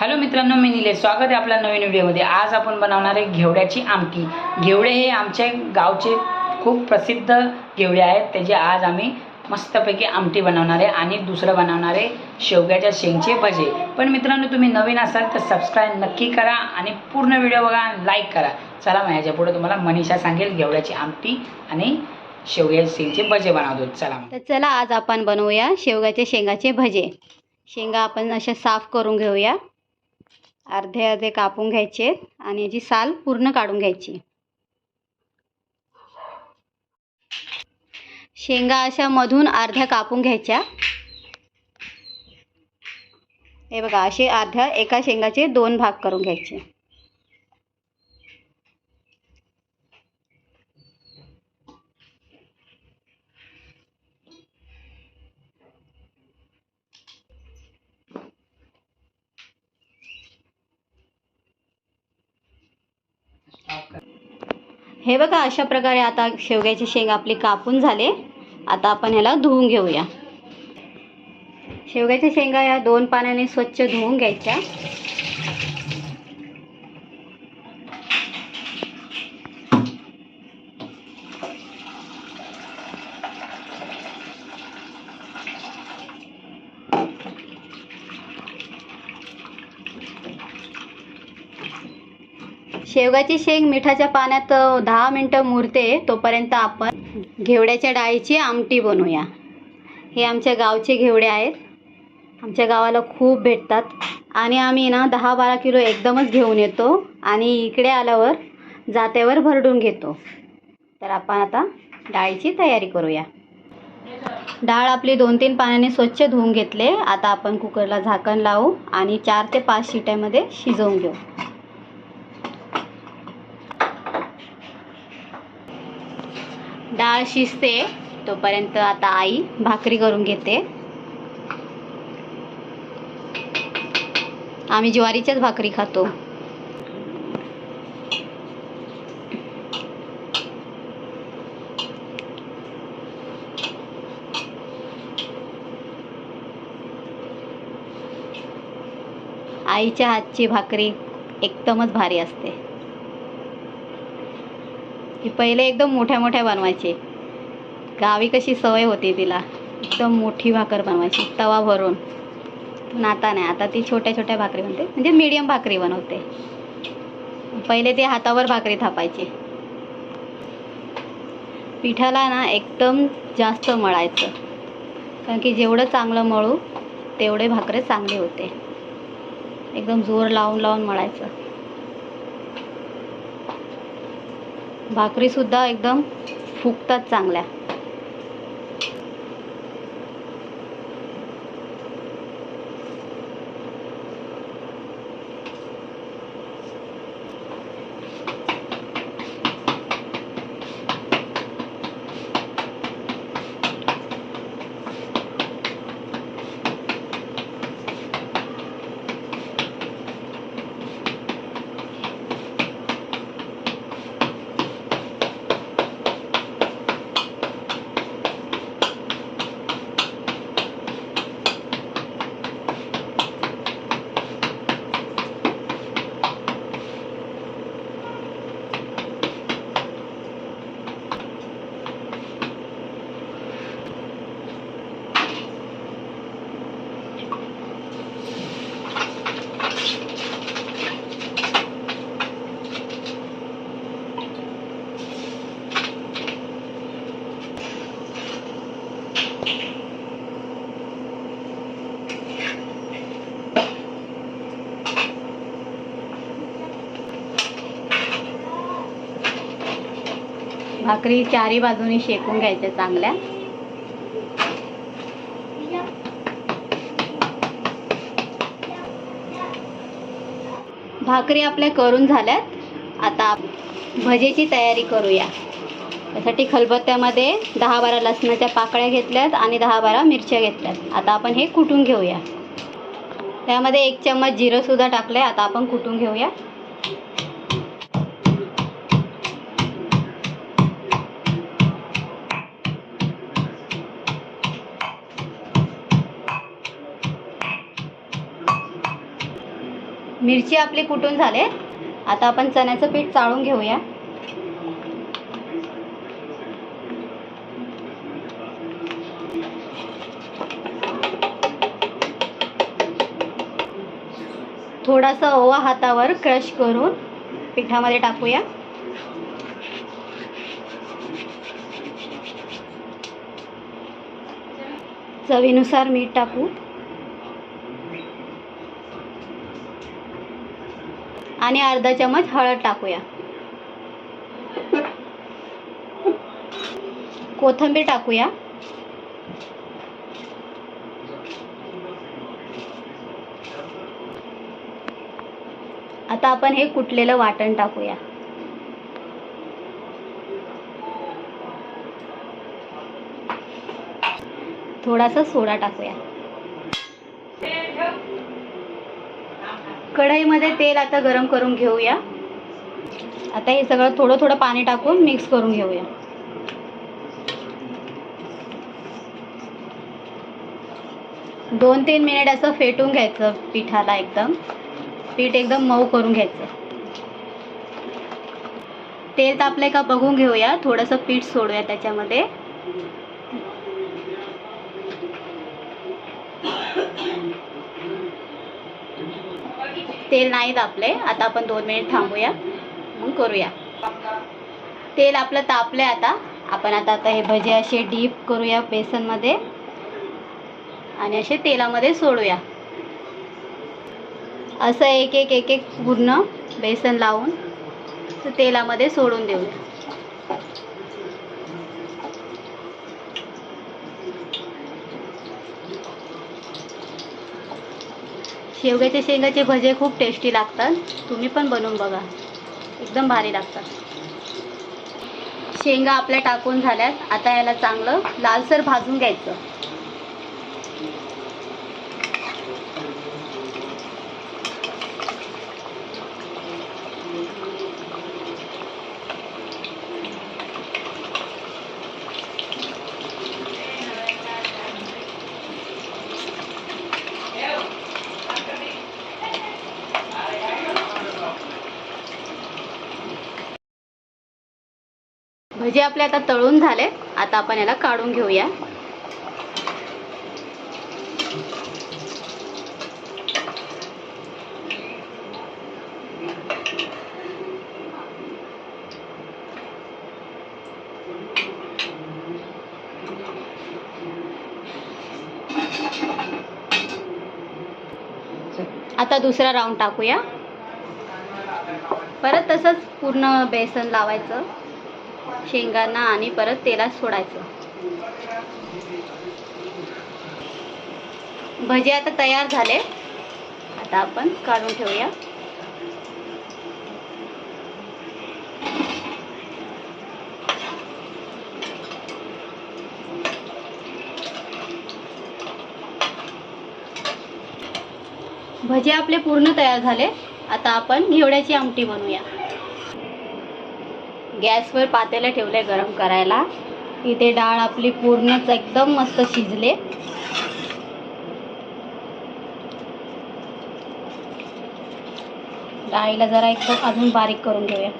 Hello मित्रांनो मी निलेश. स्वागत आहे आपल्या नवीन व्हिडिओमध्ये. आज आपण बनवणार आहे घेवड्याची आमटी. घेवडे हे आमच्या गावचे खूप प्रसिद्ध घेवडे आहेत. त्याचे आज आम्ही मस्तपैकी आमटी बनवणार आहे आणि दुसरं बनवणार आहे शेवग्याच्या शेंगचे भजे. पण मित्रांनो तुम्ही नवीन असाल तर सबस्क्राईब नक्की करा आणि पूर्ण व्हिडिओ बघा लाईक करा. चला मग ह्याच्यापुढे तुम्हाला मनीषा सांगेल घेवड्याची आमटी आणि शेवग्याच्या शेंगचे भजे बनवतो. चला तर चला आज आपण बनवूया शेवग्याच्या शेंगाचे भजे. शेंगा आपण अशा साफ करून घेऊया. अर्धे अर्धे कापून घ्यायचे आणि याची साल पूर्ण काढून घ्यायची. शेंगा अशा मधून अर्ध्या कापून घ्यायच्या. हे बघा असे अर्ध्या एका शेंगाचे दोन भाग करून घ्यायचे. हे बघा अशा प्रकारे आता शेवग्याचे शेंग आपले कापून झाले. आता आपण ह्याला धुवून घेऊया. शेवग्याच्या शेंगा या दोन पाण्याने स्वच्छ धुवून घ्यायच्या. शेवगाची शेंग मिठाच्या पाण्यात दहा मिनटं मुरते तोपर्यंत आपण घेवड्याच्या डाळीची आमटी बनवूया. हे आमच्या गावचे घेवडे आहेत. आमच्या गावाला खूप भेटतात. आणि आम्ही ना दहा बारा किलो एकदमच घेऊन येतो आणि इकडे आल्यावर जात्यावर भरडून घेतो. तर आपण आता डाळीची तयारी करूया. डाळ आपली दोन तीन पाण्याने स्वच्छ धुवून घेतले. आता आपण कुकरला झाकण लावू आणि चार ते पाच शिट्यामध्ये शिजवून घेऊ. डाळ शिजते. तोपर्यंत आता आई भाकरी करून घेते. आम्ही ज्वारीच्याच भाकरी खातो. आईच्या हातची भाकरी एकदमच भारी असते. ती पहिले एकदम मोठ्या मोठ्या बनवायची. गावी कशी सवय होती तिला. एकदम मोठी भाकर बनवायची तवा भरून. पण आता नाही आता ती छोट्या छोट्या भाकरी बनते. म्हणजे मीडियम भाकरी बनवते. पहिले ती हातावर भाकरी थापायची. पिठाला ना एकदम जास्त मळायचं. कारण की जेवढं चांगलं मळू तेवढे भाकरे चांगले होते. एकदम जोर लावून लावून मळायचं. भाकरीसुद्धा एकदम फुगतात चांगल्या. भाकरी चारी बाजूनी शेकून घ्यायच्या चांगल्या. भाकरी आपल्या करून झाल्यात. आता भजेची तयारी करूया. त्यासाठी खलबत्त्यामध्ये दहा बारा लसणाच्या पाकळ्या घेतल्यात आणि दहा बारा मिरच्या घेतल्यात. आता आपण हे कुटून घेऊया. त्यामध्ये एक चम्मच जिरंसुद्धा टाकलं आहे आता आपण कुटून घेऊया. मिरची आपली कुटून झाले. आता आपण चण्याचं पीठ चाळून घेऊया. थोडासा ओवा हातावर क्रश करून पिठामध्ये टाकूया. चवीनुसार मीठ टाकू. आणि अर्धा चमच हळद टाकूया. कोथिंबीर टाकूया. आता आपण हे कुटलेलं वाटण टाकूया. थोडासा सोडा टाकूया. कढईमध्ये तेल आता गरम करून घेऊया. आता हे सगळं थोडं थोडं पाणी टाकून मिक्स करून घेऊया. दोन तीन मिनिट असं फेटून घ्यायचं पिठाला एकदम. पीठ एकदम मऊ करून घ्यायचं. तेल तापलंय का बघून घेऊया. थोडंसं पीठ सोडूया त्याच्यामध्ये. तेल नाही तापले आता आपण दोन मिनिट थांबूया. मग करूया. तेल आपलं तापलंय आता. आपण आता आता हे भजे असे डीप करूया बेसनमध्ये. आणि असे तेलामध्ये सोडूया. असं एक एक एक एक पूर्ण बेसन लावून तेलामध्ये सोडून देऊया. शेवग्याच्या शेंगाचे भजे खूप टेस्टी लागतात. तुम्ही पण बनवून बघा. एकदम भारी लागतात. शेंगा आपल्या टाकून झाल्यात. आता याला चांगलं लालसर भाजून घ्यायचं. भजे आपले आता तळून झाले. आता आपण याला काढून घेऊया. आता दुसरा राऊंड टाकूया. परत तसंच पूर्ण बेसन लावायचं. शेंगांना आणि परत तेलात सोडायचं. भजे आता तयार झाले. आता आपण काढून ठेवूया. भजे आपले पूर्ण तयार झाले. आता आपण घेवड्याची आमटी बनवूया. गॅसवर पातेलं ठेवले गरम करायला. इथे डाळ आपली पूर्णच एकदम मस्त शिजले. डाळीला जरा एकदम अजून बारीक करून घेऊया.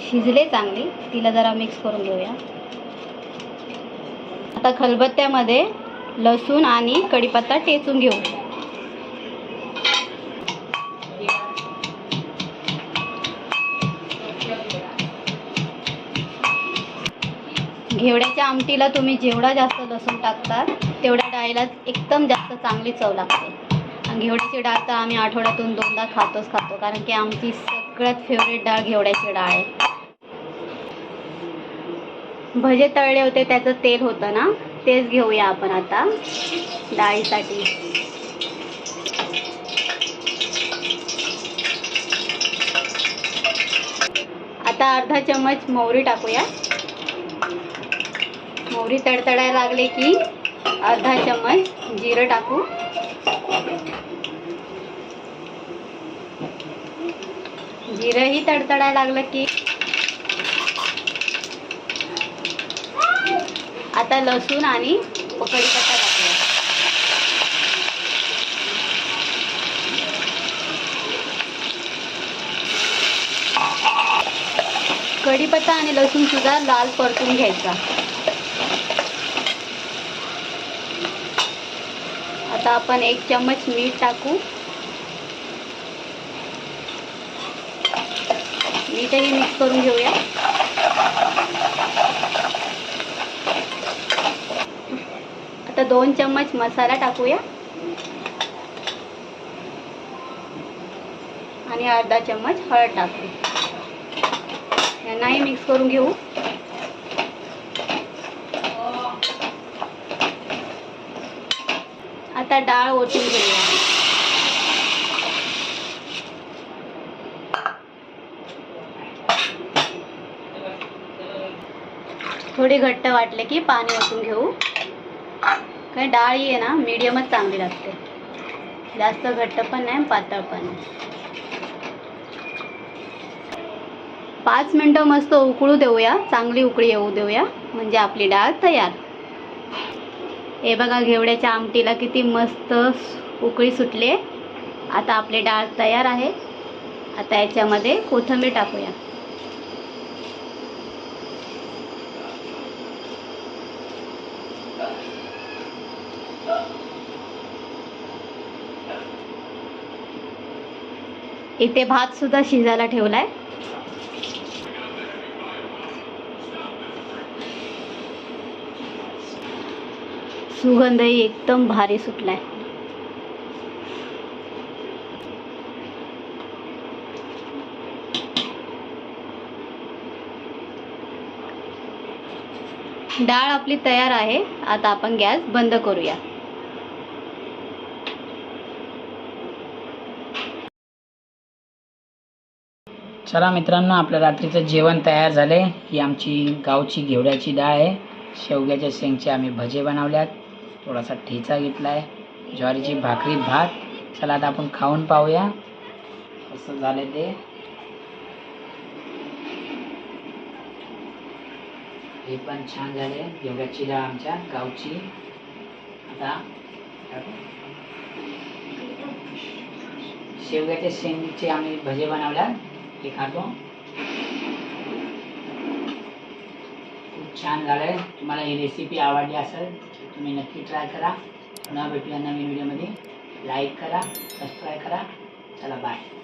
शिजले चांगली तिला जरा मिक्स करून घेऊया. आता खलबत्त्यामध्ये लसूण आणि कढीपत्ता टेचून घेऊ. घेवड्याच्या आमटीला तुम्ही जेवढा जास्त लसूण टाकता तेवढ्या डाळीला एकदम जास्त चांगली चव लागते. आणि घेवड्याची डाळ तर आम्ही आठवड्यातून दोनदा खातोच खातो कारण की आमची सगळ्यात फेवरेट डाळ घेवड्याची डाळ आहे. भजे तळले होते त्याचं तेल होतं ना तेच घेऊया आपण आता डाळीसाठी. आता अर्धा चम्मच मोहरी टाकूया. मोहरी तडतडायला लागली की अर्धा चम्मच जिरं टाकू. जिरंही तडतडायला लागलं की आता लसूण आणि पत्ता टाकूया. कढीपत्ता आणि लसूण सुद्धा लाल परतून घ्यायचा. आता आपण एक चम्मच मीठ टाकू. मीठही मिक्स करून घेऊया. आता दोन चम्मच मसाला टाकूया. आणि अर्धा चम्मच हळद टाकू. यांनाही मिक्स करून घेऊ आता डाळ ओतून घेऊया. थोडी घट्ट वाटले की पाणी ओतून घेऊ. काय डाळ आहे ना मीडियमच चांगली लागते. जास्त घट्ट पण नाही पातळ पण पाच मिनटं मस्त उकळू देऊया चांगली उकळी येऊ देऊया म्हणजे आपली डाळ तयार. हे बघा घेवड्याच्या आमटीला किती मस्त उकळी सुटली आता आपले डाळ तयार आहे. आता याच्यामध्ये कोथिंबीर टाकूया. इथे भात सुद्धा शिजायला ठेवलाय. सुगंधही एकदम भारी सुटलाय. डाळ आपली तयार आहे. आता आपण गॅस बंद करूया. चला मित्रांनो आपलं रात्रीचं जेवण तयार झाले ही आमची गावची घेवड्याची डाळ आहे. शेवग्याच्या शेंगचे आम्ही भजे बनवल्यात. थोडासा ठेचा घेतला आहे ज्वारीची भाकरी भात. चला आता आपण खाऊन पाहूया. कसं झालं ते. हे पण छान झाले. घेवड्याची डाळ आमच्या गावची. आता शेवग्याच्या शेंगचे आम्ही भजे बनवल्या हे खातो. खूप छान झालंय. तुम्हाला ही रेसिपी आवडली असेल तुम्ही नक्की ट्राय करा. पुन्हा भेटूया नवीन व्हिडिओमध्ये. लाईक करा सबस्क्राईब करा. चला बाय.